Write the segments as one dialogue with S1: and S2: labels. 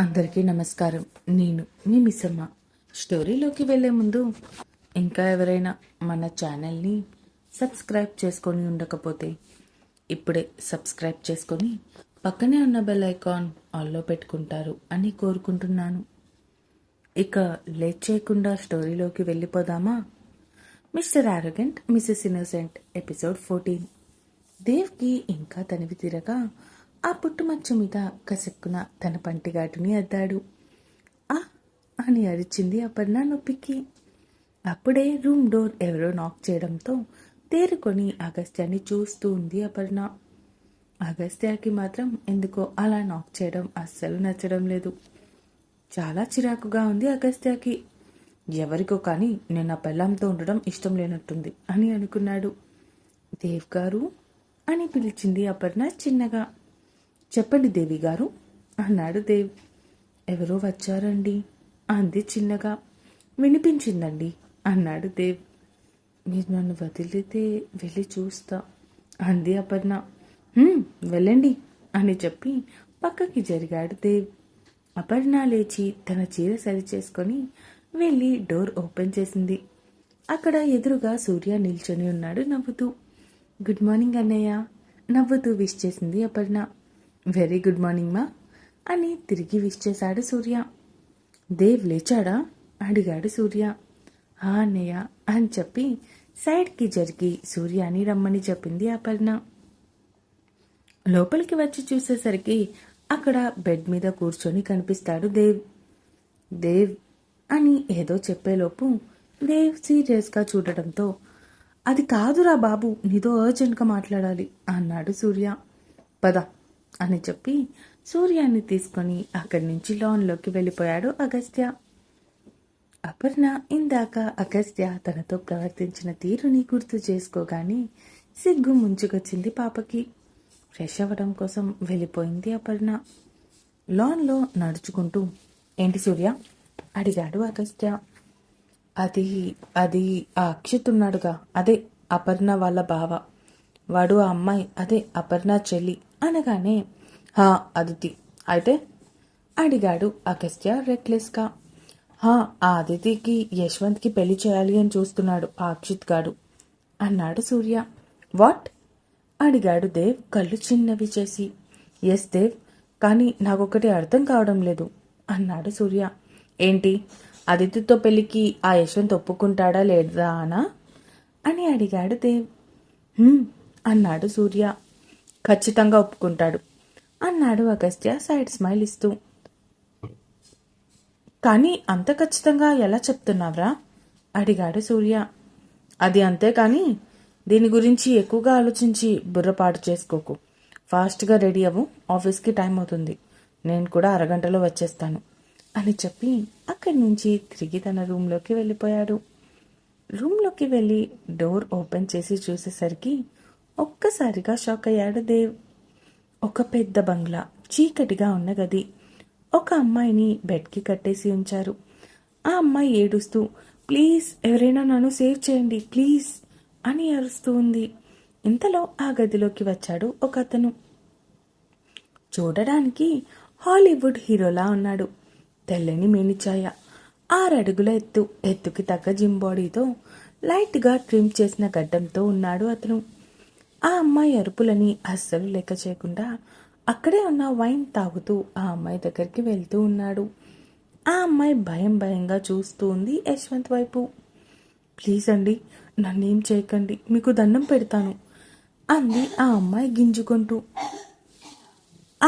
S1: అందరికీ నమస్కారం నేను మీ మిస్సమ్మ స్టోరీలోకి వెళ్ళే ముందు ఇంకా ఎవరైనా మన ఛానల్ని సబ్స్క్రైబ్ చేసుకొని ఉండకపోతే ఇప్పుడే సబ్స్క్రైబ్ చేసుకొని పక్కనే ఉన్న బెల్ ఐకాన్ ఆల్లో పెట్టుకుంటారు అని కోరుకుంటున్నాను ఇక లేట్ చేయకుండా స్టోరీలోకి వెళ్ళిపోదామా mister arrogant missus innocent episode fourteen దేవ్కి ఇంకా తనివి తీరగా ఆ పుట్టుమచ్చ మీద కసక్కున తన పంటిగాటుని అద్దాడు ఆ అని అరిచింది అపర్ణ నొప్పికి అప్పుడే రూమ్ డోర్ ఎవరో నాక్ చేయడంతో తేరుకొని అగస్త్యాన్ని చూస్తూ ఉంది అపర్ణ అగస్త్యాకి మాత్రం ఎందుకో అలా నాక్ చేయడం అస్సలు నచ్చడం లేదు చాలా చిరాకుగా ఉంది అగస్త్యాకి ఎవరికో కానీ నేను పెళ్ళంతో ఉండడం ఇష్టం లేనట్టుంది అని అనుకున్నాడు దేవ్ గారు అని పిలిచింది అపర్ణ చిన్నగా చెప్పండి దేవి గారు అన్నాడు దేవ్ ఎవరో వచ్చారండి అంది చిన్నగా వినిపించిందండి అన్నాడు దేవ్ మీరు నన్ను వదిలితే వెళ్ళి చూస్తా అంది అపర్ణ వెళ్ళండి అని చెప్పి పక్కకి జరిగాడు దేవ్ అపర్ణ లేచి తన చీర సరి చేసుకొని వెళ్ళి డోర్ ఓపెన్ చేసింది అక్కడ ఎదురుగా సూర్య నిల్చొని ఉన్నాడు నవ్వుతూ గుడ్ మార్నింగ్ అన్నయ్య నవ్వుతూ విష్ చేసింది అపర్ణ వెరీ గుడ్ మార్నింగ్ మా అని తిరిగి విష్ చేశాడు సూర్య దేవ్ లేచాడా అడిగాడు సూర్య ఆ అన్నయ్య అని చెప్పి సైడ్కి జరిగి సూర్యాని రమ్మని చెప్పింది అపర్ణ లోపలికి వచ్చి చూసేసరికి అక్కడ బెడ్ మీద కూర్చొని కనిపిస్తాడు దేవ్ దేవ్ అని ఏదో చెప్పేలోపు దేవ్ సీరియస్గా చూడటంతో అది కాదురా బాబు నీతో అర్జెంట్గా మాట్లాడాలి అన్నాడు సూర్య పద అని చెప్పి సూర్యాన్ని తీసుకొని అక్కడి నుంచి లోన్లోకి వెళ్ళిపోయాడు అగస్త్య అపర్ణ ఇందాక అగస్త్య తనతో ప్రవర్తించిన తీరుని గుర్తు చేసుకోగానే సిగ్గు ముంచుకొచ్చింది పాపకి ఫ్రెష్ అవ్వడం కోసం వెళ్ళిపోయింది అపర్ణ లాన్లో నడుచుకుంటూ ఏంటి సూర్య అడిగాడు అగస్త్య అది అది ఆ అక్షిత్ ఉన్నాడుగా అదే అపర్ణ వాళ్ళ బావ వాడు ఆ అమ్మాయి అదే అపర్ణ చెల్లి అనగానే హా అదితి అయితే అడిగాడు అగస్త్య రెక్లెస్గా హా ఆ అదితికి యశ్వంత్కి పెళ్లి చేయాలి అని చూస్తున్నాడు ఆ అక్షిత్ గాడు అన్నాడు సూర్య వాట్ అడిగాడు దేవ్ కళ్ళు చిన్నవి చేసి ఎస్ దేవ్ కానీ నాకొకటి అర్థం కావడం లేదు అన్నాడు సూర్య ఏంటి అదితితో పెళ్లికి ఆ యశ్వంత్ ఒప్పుకుంటాడా లేదా అనా అని అడిగాడు దేవ్ అన్నాడు సూర్య ఖచ్చితంగా ఒప్పుకుంటాడు అన్నాడు అగస్త్య సైడ్ స్మైల్ ఇస్తూ కానీ అంత ఖచ్చితంగా ఎలా చెప్తున్నావ్రా అడిగాడు సూర్య అది అంతే దీని గురించి ఎక్కువగా ఆలోచించి బుర్రపాటు చేసుకోకు ఫాస్ట్గా రెడీ అవ్వు ఆఫీస్కి టైం అవుతుంది నేను కూడా అరగంటలో వచ్చేస్తాను అని చెప్పి అక్కడి నుంచి తిరిగి తన రూమ్లోకి వెళ్ళిపోయాడు రూమ్లోకి వెళ్ళి డోర్ ఓపెన్ చేసి చూసేసరికి ఒక్కసారిగా షాక్ అయ్యాడు దేవ్ ఒక పెద్ద బంగ్లా చీకటిగా ఉన్న గది ఒక అమ్మాయిని బెడ్కి కట్టేసి ఉంచారు ఆ అమ్మాయి ఏడుస్తూ ప్లీజ్ ఎవరైనా నన్ను సేవ్ చేయండి ప్లీజ్ అని అరుస్తూ ఉంది ఇంతలో ఆ గదిలోకి వచ్చాడు ఒక అతను చూడడానికి హాలీవుడ్ హీరోలా ఉన్నాడు తెల్లని మేనిచాయ ఆరడుగుల ఎత్తు ఎత్తుకి తగ్గ జిమ్ బాడీతో లైట్గా ట్రిమ్ చేసిన గడ్డంతో ఉన్నాడు అతను ఆ అమ్మాయి అరుపులని అస్సలు లెక్క చేయకుండా అక్కడే ఉన్న వైన్ తాగుతూ ఆ అమ్మాయి దగ్గరికి వెళ్తూ ఉన్నాడు ఆ అమ్మాయి భయం భయంగా చూస్తూ ఉంది యశ్వంత్ వైపు ప్లీజ్ అండి నన్ను ఏం చేయకండి మీకు దండం పెడతాను అంది ఆ అమ్మాయి గింజుకుంటూ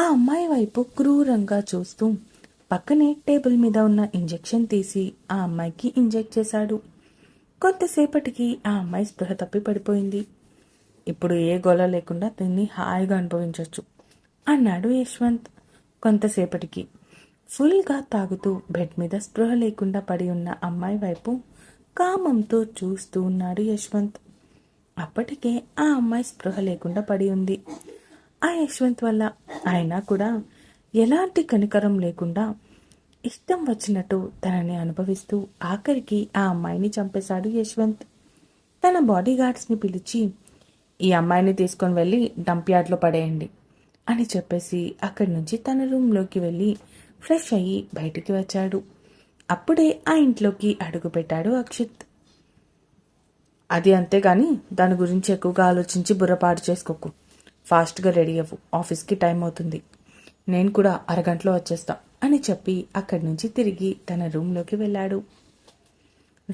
S1: ఆ అమ్మాయి వైపు క్రూరంగా చూస్తూ పక్కనే టేబుల్ మీద ఉన్న ఇంజెక్షన్ తీసి ఆ అమ్మాయికి ఇంజెక్ట్ చేశాడు కొంతసేపటికి ఆ అమ్మాయి స్పృహ తప్పి పడిపోయింది ఇప్పుడు ఏ గొల లేకుండా దీన్ని హాయిగా అనుభవించవచ్చు అన్నాడు యశ్వంత్ కొంతసేపటికి ఫుల్గా తాగుతూ బెడ్ మీద స్పృహ లేకుండా పడి ఉన్న అమ్మాయి వైపు కామంతో చూస్తూ ఉన్నాడు యశ్వంత్ అప్పటికే ఆ అమ్మాయి స్పృహ లేకుండా పడి ఉంది ఆ యశ్వంత్ వల్ల ఆయన కూడా ఎలాంటి కనికరం లేకుండా ఇష్టం వచ్చినట్టు తనని అనుభవిస్తూ ఆఖరికి ఆ అమ్మాయిని చంపేశాడు యశ్వంత్ తన బాడీగార్డ్స్ని పిలిచి ఈ అమ్మాయిని తీసుకొని వెళ్ళి డంప్ యార్డ్లో పడేయండి అని చెప్పేసి అక్కడి నుంచి తన రూమ్లోకి వెళ్ళి ఫ్రెష్ అయ్యి బయటికి వచ్చాడు అప్పుడే ఆ ఇంట్లోకి అడుగుపెట్టాడు అక్షిత్ అది అంతేగాని దాని గురించి ఎక్కువగా ఆలోచించి బుర్రపాటు చేసుకోకు ఫాస్ట్గా రెడీ అవ్వు ఆఫీస్కి టైం అవుతుంది నేను కూడా అరగంటలో వచ్చేస్తా అని చెప్పి అక్కడి నుంచి తిరిగి తన రూమ్లోకి వెళ్ళాడు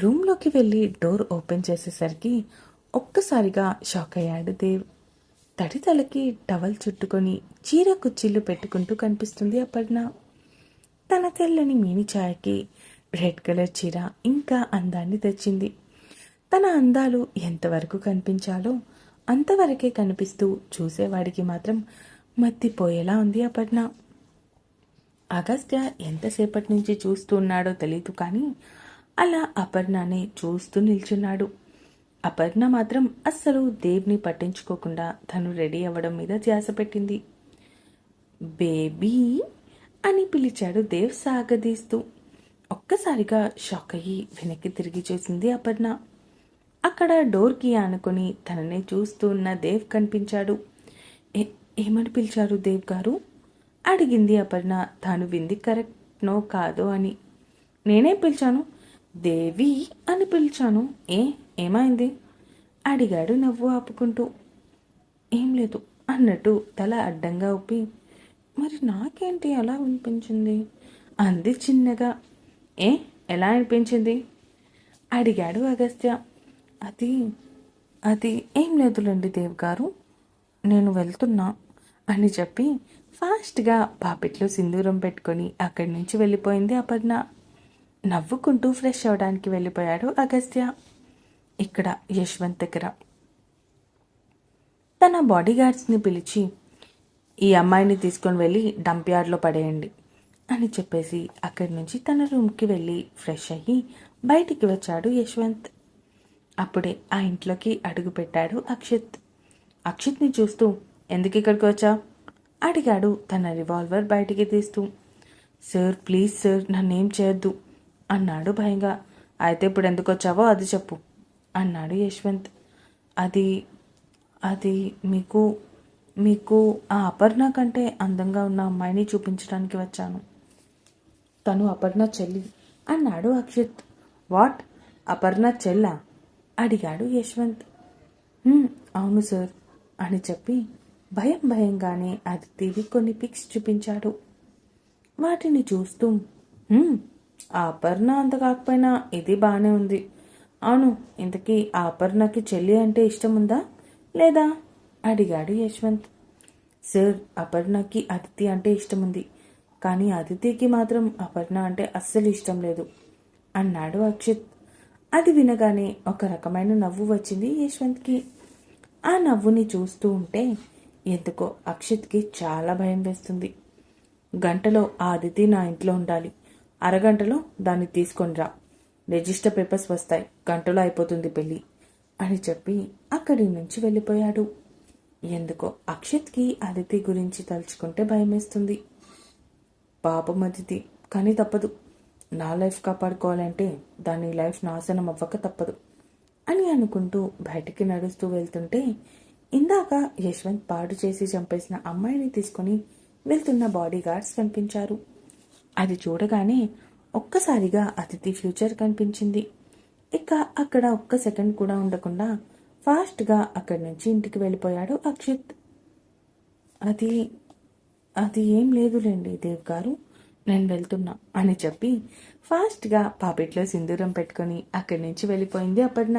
S1: రూమ్లోకి వెళ్ళి డోర్ ఓపెన్ చేసేసరికి ఒక్కసారిగా షాక్ అయ్యాడు దేవ్ తడితలకి టవల్ చుట్టుకొని చీర కుచ్చిళ్ళు పెట్టుకుంటూ కనిపిస్తుంది అప్పటిన తన తెల్లని మీని ఛాయకి రెడ్ కలర్ చీర ఇంకా అందాన్ని తెచ్చింది తన అందాలు ఎంతవరకు కనిపించాలో అంతవరకే కనిపిస్తూ చూసేవాడికి మాత్రం మత్తిపోయేలా ఉంది అప్పటిన అగస్త్య ఎంతసేపటి నుంచి చూస్తూ ఉన్నాడో తెలియదు కానీ అలా అపర్ణనే చూస్తూ నిల్చున్నాడు అపర్ణ మాత్రం అస్సలు దేవ్ని పట్టించుకోకుండా తను రెడీ అవ్వడం మీద ధ్యాస పెట్టింది బేబీ అని పిలిచాడు దేవ్ సాగదీస్తూ ఒక్కసారిగా షాక్ అయ్యి వెనక్కి తిరిగి చూసింది అపర్ణ అక్కడ డోర్కి ఆనుకొని తననే చూస్తూ ఉన్న దేవ్ కనిపించాడు ఏమని పిలిచారు దేవ్ గారు అడిగింది అపర్ణ తాను వింది కరెక్ట్నో కాదో అని నేనే పిలిచాను దేవి అని పిలిచాను ఏ ఏమైంది అడిగాడు నవ్వు ఆపుకుంటూ ఏం లేదు అన్నట్టు తల అడ్డంగా ఊపి మరి నాకేంటి అలా వినిపించింది అంది చిన్నగా ఏ ఎలా అనిపించింది అడిగాడు అగస్త్య అది అది ఏం లేదులేండి దేవ్ గారు నేను వెళ్తున్నా అని చెప్పి ఫాస్ట్గా పాపిట్లో సింధూరం పెట్టుకొని అక్కడి నుంచి వెళ్ళిపోయింది అపర్ణ నవ్వుకుంటూ ఫ్రెష్ అవడానికి వెళ్ళిపోయాడు అగస్త్య ఇక్కడ యశ్వంత్ దగ్గర తన బాడీగార్డ్స్ని పిలిచి ఈ అమ్మాయిని తీసుకొని వెళ్ళి డంప్ యార్డ్లో పడేయండి అని చెప్పేసి అక్కడి నుంచి తన రూమ్కి వెళ్ళి ఫ్రెష్ అయ్యి బయటికి వచ్చాడు యశ్వంత్ అప్పుడే ఆ ఇంట్లోకి అడుగు పెట్టాడు అక్షిత్ అక్షిత్ని చూస్తూ ఎందుకు ఇక్కడికి వచ్చా అడిగాడు తన రివాల్వర్ బయటికి తీస్తూ సార్ ప్లీజ్ సార్ నన్నేం చేయొద్దు అన్నాడు భయంగా అయితే ఇప్పుడు ఎందుకు వచ్చావో అది చెప్పు అన్నాడు యశ్వంత్ అది అది మీకు మీకు ఆ అపర్ణ కంటే అందంగా ఉన్న అమ్మాయిని చూపించడానికి వచ్చాను తను అపర్ణ చెల్లి అన్నాడు అక్షిత్ వాట్ అపర్ణ చెల్ల అడిగాడు యశ్వంత్ అవును సార్ అని చెప్పి భయం భయంగానే అది తిరిగి కొన్ని పిక్స్ చూపించాడు వాటిని చూస్తూ ఆపర్ణ అంత కాకపోయినా ఇది బాగానే ఉంది అవును ఇంతకీ ఆపర్ణకి చెల్లి అంటే ఇష్టం ఉందా లేదా అడిగాడు యశ్వంత్ సార్ అపర్ణకి అదితి అంటే ఇష్టం ఉంది కానీ అదితికి మాత్రం అపర్ణ అంటే అస్సలు ఇష్టం లేదు అన్నాడు అక్షిత్ అది వినగానే ఒక రకమైన నవ్వు వచ్చింది యశ్వంత్కి ఆ నవ్వుని చూస్తూ ఉంటే ఎందుకో అక్షిత్కి చాలా భయం వేస్తుంది గంటలో ఆ అతిథి నా ఇంట్లో ఉండాలి అరగంటలో దాన్ని తీసుకొని రా రిజిస్టర్ పేపర్స్ వస్తాయి గంటలో అయిపోతుంది పెళ్ళి అని చెప్పి అక్కడి నుంచి వెళ్ళిపోయాడు ఎందుకో అక్షిత్కి అదితి గురించి తలుచుకుంటే భయమేస్తుంది పాపం అదితి కానీ తప్పదు నా లైఫ్ కాపాడుకోవాలంటే దాని లైఫ్ నాశనం అవ్వక తప్పదు అని అనుకుంటూ బయటికి నడుస్తూ వెళ్తుంటే ఇందాక యశ్వంత్ పాడు చేసి చంపేసిన అమ్మాయిని తీసుకుని వెళ్తున్న బాడీ గార్డ్స్ కనిపించారు అది చూడగానే ఒక్కసారిగా అతిథి ఫ్యూచర్ కనిపించింది ఇక అక్కడ ఒక్క సెకండ్ కూడా ఉండకుండా ఫాస్ట్గా అక్కడి నుంచి ఇంటికి వెళ్ళిపోయాడు అక్షిత్ అది అది ఏం లేదులేండి దేవ్ గారు నేను వెళ్తున్నా అని చెప్పి ఫాస్ట్గా పాపిట్లో సింధూరం పెట్టుకొని అక్కడి నుంచి వెళ్ళిపోయింది అప్పటిన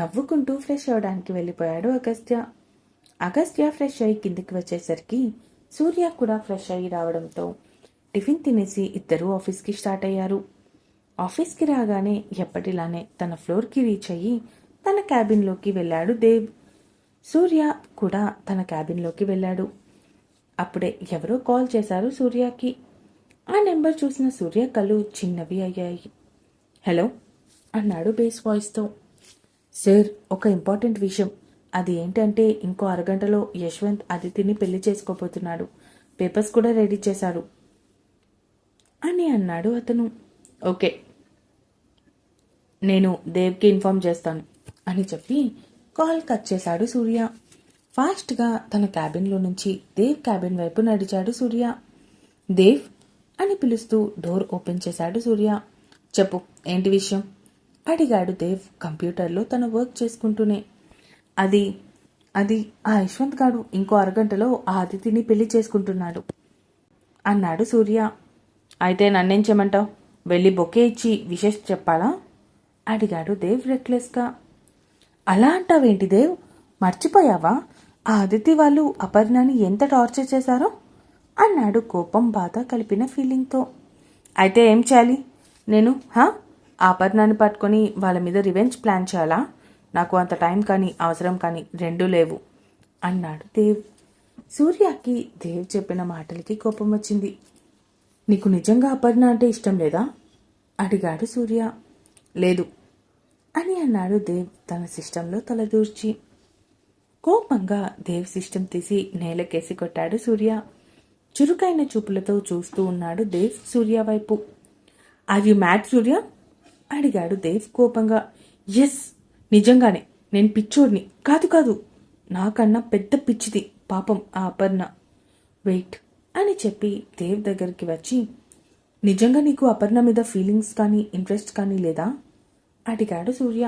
S1: నవ్వుకుంటూ ఫ్రెష్ అవడానికి వెళ్ళిపోయాడు అగస్త్య అగస్త్య ఫ్రెష్ అయ్యి కిందికి వచ్చేసరికి సూర్య కూడా ఫ్రెష్ అయ్యి రావడంతో టిఫిన్ తినేసి ఇద్దరూ ఆఫీస్కి స్టార్ట్ అయ్యారు ఆఫీస్కి రాగానే ఎప్పటిలానే తన ఫ్లోర్కి రీచ్ అయ్యి తన క్యాబిన్లోకి వెళ్ళాడు దేవ్ సూర్య కూడా తన క్యాబిన్లోకి వెళ్ళాడు అప్పుడే ఎవరో కాల్ చేశారు సూర్యకి ఆ నెంబర్ చూసిన సూర్య కళ్ళు చిన్నవి అయ్యాయి హలో అన్నాడు బేస్ వాయిస్తో సార్ ఒక ఇంపార్టెంట్ విషయం అది ఏంటంటే ఇంకో అరగంటలో యశ్వంత్ అదితిని పెళ్లి చేసుకోబోతున్నాడు పేపర్స్ కూడా రెడీ చేశాడు అని అన్నాడు అతను ఓకే నేను దేవ్కి ఇన్ఫామ్ చేస్తాను అని చెప్పి కాల్ కట్ చేశాడు సూర్య ఫాస్ట్గా తన క్యాబిన్లో నుంచి దేవ్ క్యాబిన్ వైపు నడిచాడు సూర్య దేవ్ అని పిలుస్తూ డోర్ ఓపెన్ చేశాడు సూర్య చెప్పు ఏంటి విషయం అడిగాడు దేవ్ కంప్యూటర్లో తన వర్క్ చేసుకుంటూనే అది అది ఆ యశ్వంత్ గారు ఇంకో అరగంటలో ఆ అతిథిని పెళ్లి చేసుకుంటున్నాడు అన్నాడు సూర్య అయితే నన్నేం చేయమంటావు వెళ్ళి బొకే ఇచ్చి విశేష చెప్పాలా అడిగాడు దేవ్ రెక్లెస్గా అలా అంటావేంటి దేవ్ మర్చిపోయావా ఆ అదితి వాళ్ళు అపర్ణాని ఎంత టార్చర్ చేశారో అన్నాడు కోపం బాధ కలిపిన ఫీలింగ్తో అయితే ఏం చేయాలి నేను హా అపర్ణాన్ని పట్టుకొని వాళ్ళ మీద రివెంజ్ ప్లాన్ చేయాలా నాకు అంత టైం కానీ అవసరం కానీ రెండూ లేవు అన్నాడు దేవ్ సూర్యకి దేవ్ చెప్పిన మాటలకి కోపం వచ్చింది నీకు నిజంగా అపర్ణ అంటే ఇష్టం లేదా అడిగాడు సూర్య లేదు అని అన్నాడు దేవ్ తన సిస్టంలో తలదూర్చి కోపంగా దేవ్ సిస్టం తీసి నేలకేసి కొట్టాడు సూర్య చురుకైన చూపులతో చూస్తూ ఉన్నాడు దేవ్ సూర్య వైపు ఆర్ యు మ్యాడ్ సూర్య అడిగాడు దేవ్ కోపంగా ఎస్ నిజంగానే నేను పిచ్చోడిని కాదు కాదు నాకన్నా పెద్ద పిచ్చిది పాపం ఆ అపర్ణ వెయిట్ అని చెప్పి దేవ్ దగ్గరికి వచ్చి నిజంగా నీకు అపర్ణ మీద ఫీలింగ్స్ కానీ ఇంట్రెస్ట్ కానీ లేదా అడిగాడు సూర్య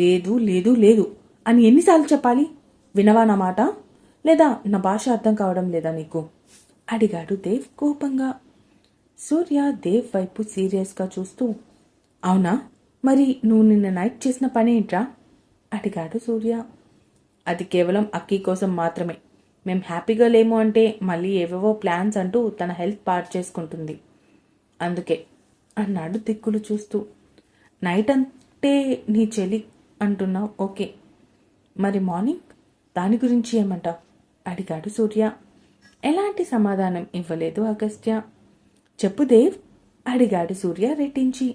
S1: లేదు లేదు లేదు అని ఎన్నిసార్లు చెప్పాలి వినవా నా మాట లేదా నా భాష అర్థం కావడం లేదా నీకు అడిగాడు దేవ్ కోపంగా సూర్య దేవ్ వైపు సీరియస్గా చూస్తూ అవునా మరి నువ్వు నిన్న నైట్ చేసిన పనేంట్రా అడిగాడు సూర్య అది కేవలం అక్కీ కోసం మాత్రమే మేము హ్యాపీగా లేము అంటే మళ్ళీ ఏవేవో ప్లాన్స్ అంటూ తన హెల్త్ పాడు చేసుకుంటుంది అందుకే అన్నాడు దిక్కులు చూస్తూ నైట్ అంటే నీ చెలి అంటున్నావు ఓకే మరి మార్నింగ్ దాని గురించి ఏమంటావు అడిగాడు సూర్య ఎలాంటి సమాధానం ఇవ్వలేదు అగస్త్య చెప్పు దేవ్ అడిగాడు సూర్య రెట్టించి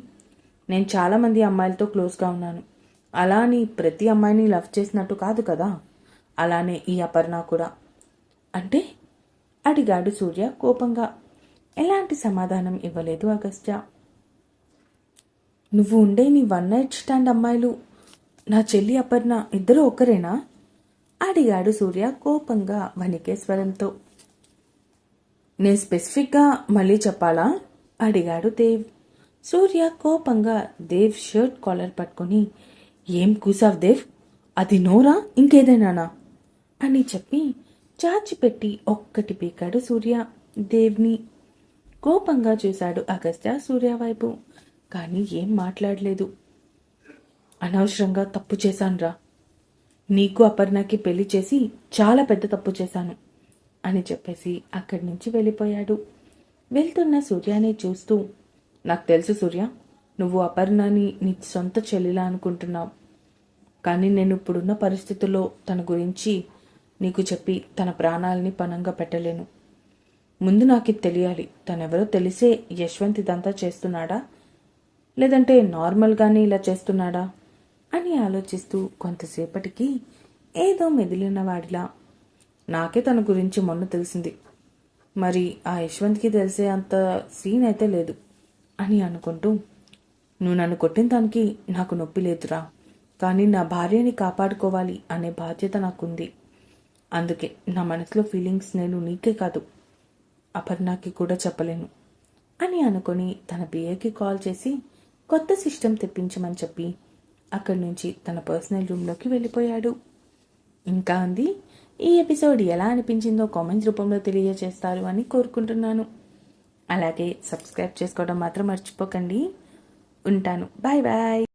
S1: నేను చాలామంది అమ్మాయిలతో క్లోజ్గా ఉన్నాను అలా నీ ప్రతి అమ్మాయిని లవ్ చేసినట్టు కాదు కదా అలానే ఈ అపర్ణ కూడా అంటే అడిగాడు సూర్య కోపంగా ఎలాంటి సమాధానం ఇవ్వలేదు అగస్త్య నువ్వు ఉండే నీ వన్ నైట్ స్టాండ్ అమ్మాయిలు నా చెల్లి అపర్ణ ఇద్దరు ఒకరేనా అడిగాడు సూర్య కోపంగా వణికే స్వరంతో నేను స్పెసిఫిక్గా మళ్ళీ చెప్పాలా అడిగాడు దేవ్ సూర్య కోపంగా దేవ్ షర్ట్ కాలర్ పట్టుకుని ఏం కూసావ్ దేవ్ అది నోరా ఇంకేదైనానా అని చెప్పి పెట్టి ఒక్కటి పీకాడు సూర్య దేవ్ని కోపంగా చూశాడు అగస్త్య సూర్య వైపు కానీ ఏం మాట్లాడలేదు అనవసరంగా తప్పు చేశానురా నీకు అపర్ణకి పెళ్లి చేసి చాలా పెద్ద తప్పు చేశాను అని చెప్పేసి అక్కడి నుంచి వెళ్ళిపోయాడు వెళ్తున్న సూర్యాని చూస్తూ నాకు తెలుసు సూర్య నువ్వు అపర్ణని నీ సొంత చెల్లిలా అనుకుంటున్నావు కానీ నేను ఇప్పుడున్న పరిస్థితుల్లో తన గురించి నీకు చెప్పి తన ప్రాణాలని పనంగా పెట్టలేను ముందు నాకు తెలియాలి తనెవరో తెలిసే యశ్వంత్ ఇదంతా చేస్తున్నాడా లేదంటే నార్మల్గానే ఇలా చేస్తున్నాడా అని ఆలోచిస్తూ కొంతసేపటికి ఏదో మెదిలిన వాడిలా నాకే తన గురించి మొన్న తెలిసింది మరి ఆ యశ్వంత్కి తెలిసే అంత సీన్ అయితే లేదు అని అనుకుంటూ నువ్వు నన్ను కొట్టిన దానికి నాకు నొప్పి లేదురా కానీ నా భార్యని కాపాడుకోవాలి అనే బాధ్యత నాకుంది అందుకే నా మనసులో ఫీలింగ్స్ నేను నీకే కాదు అపర్ణకి కూడా చెప్పలేను అని అనుకుని తన బిఏకి కాల్ చేసి కొత్త సిస్టమ్ తెప్పించమని చెప్పి అక్కడి నుంచి తన పర్సనల్ రూమ్లోకి వెళ్ళిపోయాడు ఇంకా అంది ఈ ఎపిసోడ్ ఎలా అనిపించిందో కామెంట్స్ రూపంలో తెలియజేస్తారు అని కోరుకుంటున్నాను అలాగే సబ్స్క్రైబ్ చేసుకోవడం మాత్రం మర్చిపోకండి ఉంటాను బాయ్ బాయ్